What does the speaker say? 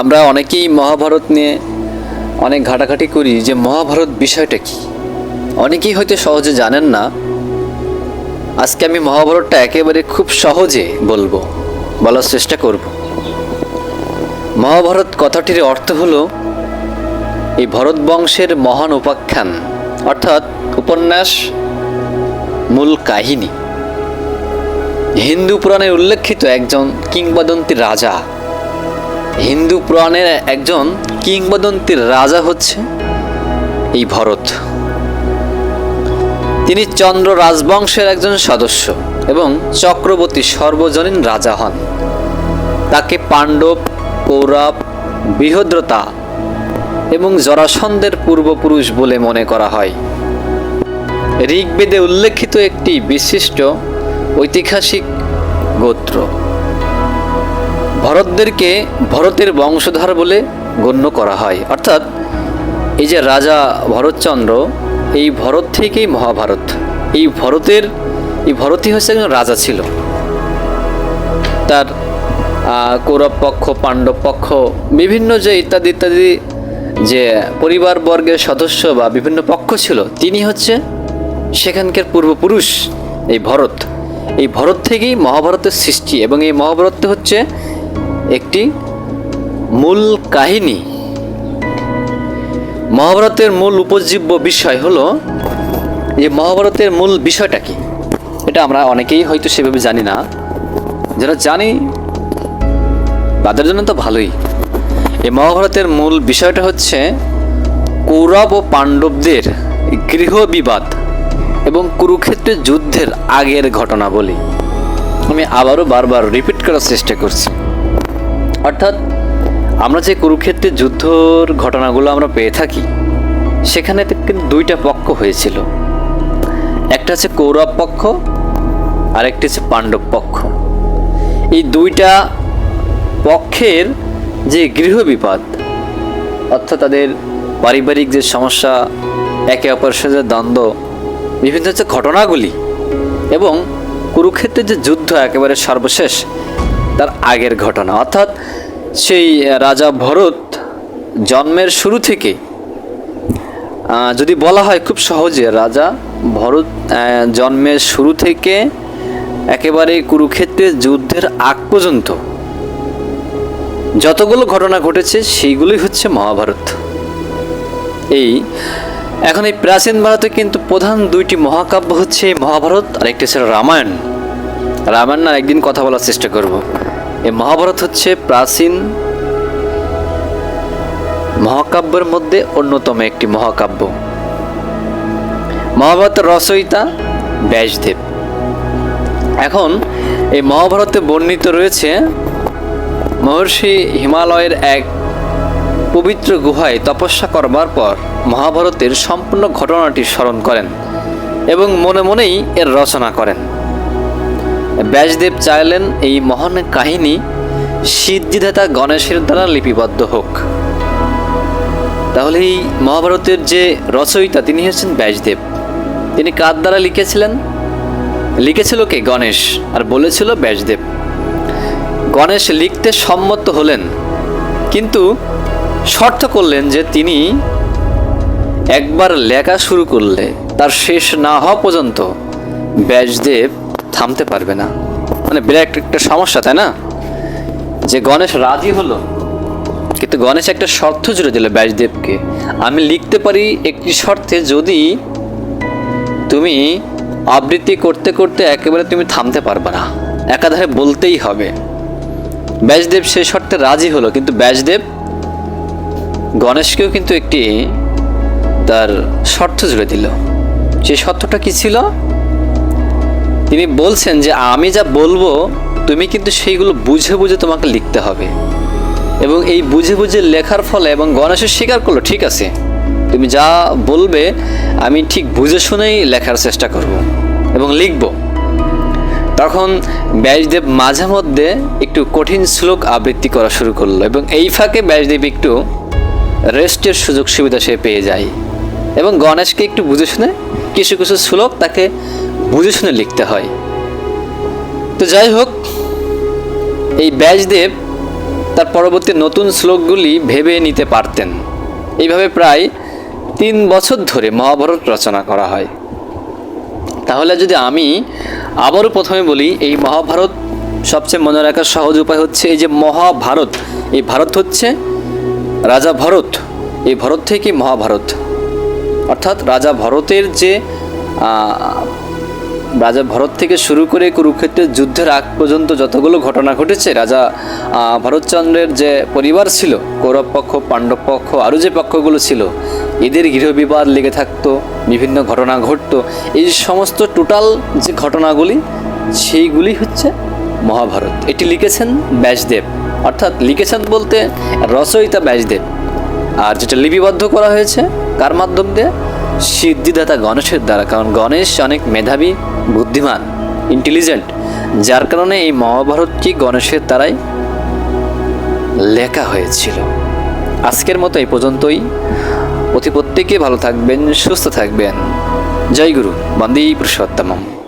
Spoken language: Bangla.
আমরা অনেকেই মহাভারত নিয়ে অনেক ঘাটাঘাটি করি যে মহাভারত বিষয়টা কি? অনেকেই হয়তো সহজে জানেন না। আজকে আমি মহাভারতটা একেবারে খুব সহজে বলব, বলার চেষ্টা করব। মহাভারত কথাটির অর্থ হলো, এই ভরত বংশের মহান উপাখ্যান, অর্থাৎ উপন্যাস, মূল কাহিনী। হিন্দু পুরাণে উল্লেখিত একজন কিংবদন্তি রাজা হিন্দু পুরাণের একজন কিংবদন্তির রাজা হচ্ছে এই ভরত। তিনি চন্দ্র রাজবংশের একজন সদস্য এবং চক্রবর্তী সর্বজনীন রাজা হন। তাকে পাণ্ডব, কৌরব, বৃহদ্রতা এবং জরাসন্ধের পূর্বপুরুষ বলে মনে করা হয়। ঋগ্বেদে উল্লেখিত একটি বিশিষ্ট ঐতিহাসিক গোত্র। ভরতদেরকে ভরতের বংশধর বলে গণ্য করা হয়। অর্থাৎ এই যে রাজা ভরতচন্দ্র, এই ভরত থেকেই মহাভারত। এই ভরতের, এই ভরতই হচ্ছে একজন রাজা ছিল। তার কৌরব পক্ষ, পাণ্ডব পক্ষ, বিভিন্ন যে ইত্যাদি ইত্যাদি যে পরিবার বর্গের সদস্য বা বিভিন্ন পক্ষ ছিল, তিনি হচ্ছে সেখানকার পূর্বপুরুষ, এই ভরত। এই ভরত থেকেই মহাভারতের সৃষ্টি এবং এই মহাভারত হচ্ছে একটি মূল কাহিনী। মহাভারতের মূল উপজীব্য বিষয় হলো, যে মহাভারতের মূল বিষয়টা কি? এটা আমরা অনেকেই হয়তো সেভাবে জানি না। যারা জানি, তাদের জন্য তো ভালোই। এই মহাভারতের মূল বিষয়টা হচ্ছে, কৌরব ও পাণ্ডবদের গৃহ বিবাদ এবং কুরুক্ষেত্রের যুদ্ধের আগের ঘটনা বলি আমি আবারও বারবার রিপিট করার চেষ্টা করছি। অর্থাৎ আমরা যে কুরুক্ষেত্রের যুদ্ধর ঘটনাগুলো আমরা পেয়ে থাকি, সেখানে কিন্তু দুইটা পক্ষ হয়েছিল। একটা হচ্ছে কৌরব পক্ষ আর একটি হচ্ছে পাণ্ডব পক্ষ। এই দুইটা পক্ষের যে গৃহ বিপদ, অর্থাৎ তাদের পারিবারিক যে সমস্যা, একে অপরের সাথে দ্বন্দ্ব, বিভিন্ন হচ্ছে ঘটনাগুলি এবং কুরুক্ষেত্রের যে যুদ্ধ একেবারে সর্বশেষ তার আগের ঘটনা। অর্থাৎ সেই রাজা ভরত জন্মের শুরু থেকে যদি বলা হয় খুব সহজে, রাজা ভরত জন্মের শুরু থেকে একেবারে কুরুক্ষেত্রে যুদ্ধের আগ পর্যন্ত যতগুলো ঘটনা ঘটেছে, সেইগুলোই হচ্ছে মহাভারত। এই, এখন এই প্রাচীন ভারতে কিন্তু প্রধান দুইটি মহাকাব্য হচ্ছে মহাভারত আর একটি হচ্ছে রামায়ণ। রামায়ণ না, একদিন কথা বলার চেষ্টা করব। এই মহাভারত হচ্ছে প্রাচীন মহাকাব্যের মধ্যে অন্যতম একটি মহাকাব্য। মহাভারতের রচয়িতা ব্যাসদেব। এখন এই মহাভারতে বর্ণিত রয়েছে মহর্ষি হিমালয়ের এক পবিত্র গুহায় তপস্যা করবার পর মহাভারতের সম্পূর্ণ ঘটনাটি স্মরণ করেন এবং মনে মনেই এর রচনা করেন। ব্যাসদেব চাইলেন এই মহান কাহিনী সিদ্ধিদাতা গণেশের দ্বারা লিপিবদ্ধ হোক। তাহলে এই মহাভারতের যে রচয়িতা তিনি হচ্ছেন ব্যাসদেব। তিনি কার দ্বারা লিখেছিলেন? লিখেছিল কে? গণেশ। আর বলেছিল ব্যাসদেব। গণেশ লিখতে সম্মত হলেন, কিন্তু শর্ত করলেন যে তিনি একবার লেখা শুরু করলে, তার শেষ না হওয়া পর্যন্ত ব্যাসদেব থামতে পারবে না। মানে বিরাট একটা সমস্যা, তাই না? যে গণেশ রাজি হলো, কিন্তু গণেশ একটা শর্ত জুড়ে দিল ব্যাসদেবকে। আমি লিখতে পারি একটি শর্তে, যদি তুমি আবৃত্তি করতে করতে একেবারে তুমি থামতে পারবে না, একাধারে বলতেই হবে। ব্যাসদেব সেই শর্তে রাজি হলো, কিন্তু ব্যাসদেব গণেশকেও কিন্তু একটি তার শর্ত জুড়ে দিল। সেই শর্তটা কি ছিল? তিনি বলছেন যে, আমি যা বলব, তুমি কিন্তু সেইগুলো বুঝে বুঝে তোমাকে লিখতে হবে। এবং এই বুঝে বুঝে লেখার ফলে এবং গণেশের স্বীকার করল, ঠিক আছে, তুমি যা বলবে, আমি ঠিক বুঝে শুনেই লেখার চেষ্টা করব এবং লিখব। তখন ব্যাসদেব মাঝে মধ্যে একটু কঠিন শ্লোক আবৃত্তি করা শুরু করল এবং এই ফাঁকে ব্যাসদেব একটু রেস্টের সুযোগ সুবিধা সে পেয়ে যায়। এবং গণেশকে একটু বুঝে শুনে কিছু কিছু শ্লোক তাকে বুঝে শুনে লিখতে হয়। তো যাই হোক, এই ব্যাসদেব তার পরবর্তী নতুন শ্লোকগুলি ভেবে নিতে পারতেন। এইভাবে প্রায় তিন বছর ধরে মহাভারত রচনা করা হয়। তাহলে যদি আমি আবারও প্রথমে বলি, এই মহাভারত সবচেয়ে মনে রাখার সহজ উপায় হচ্ছে এই যে মহাভারত, এই ভারত হচ্ছে রাজা ভরত, এই ভরত থেকে মহাভারত। অর্থাৎ রাজা ভরতের যে রাজা ভরত থেকে শুরু করে কুরুক্ষেত্রের যুদ্ধের আগ পর্যন্ত যতগুলো ঘটনা ঘটেছে, রাজা ভরতচন্দ্রের যে পরিবার ছিল, কৌরব পক্ষ, পাণ্ডব পক্ষ, আরও যে পক্ষগুলো ছিল, এদের গৃহবিবাদ লেগে থাকতো, বিভিন্ন ঘটনা ঘটতো। এই সমস্ত টোটাল যে ঘটনাগুলি, সেইগুলি হচ্ছে মহাভারত। এটি লিখেছেন ব্যাসদেব। অর্থাৎ লিখেছেন বলতে রচয়িতা ব্যাসদেব। আর যেটা লিপিবদ্ধ করা হয়েছে, কার মাধ্যম দিয়ে? সিদ্ধিদাতা গণেশের দ্বারা। কারণ গণেশ অনেক মেধাবী বুদ্ধিমান ইন্টেলিজেন্ট যার কারণে এই মহাভারতটি গণেশের দ্বারাই লেখা হয়েছিল। আজকের মতো এই পর্যন্তই। অতি প্রত্যেকে ভালো থাকবেন, সুস্থ থাকবেন। জয় গুরু বন্দী পুরুষোত্তমম।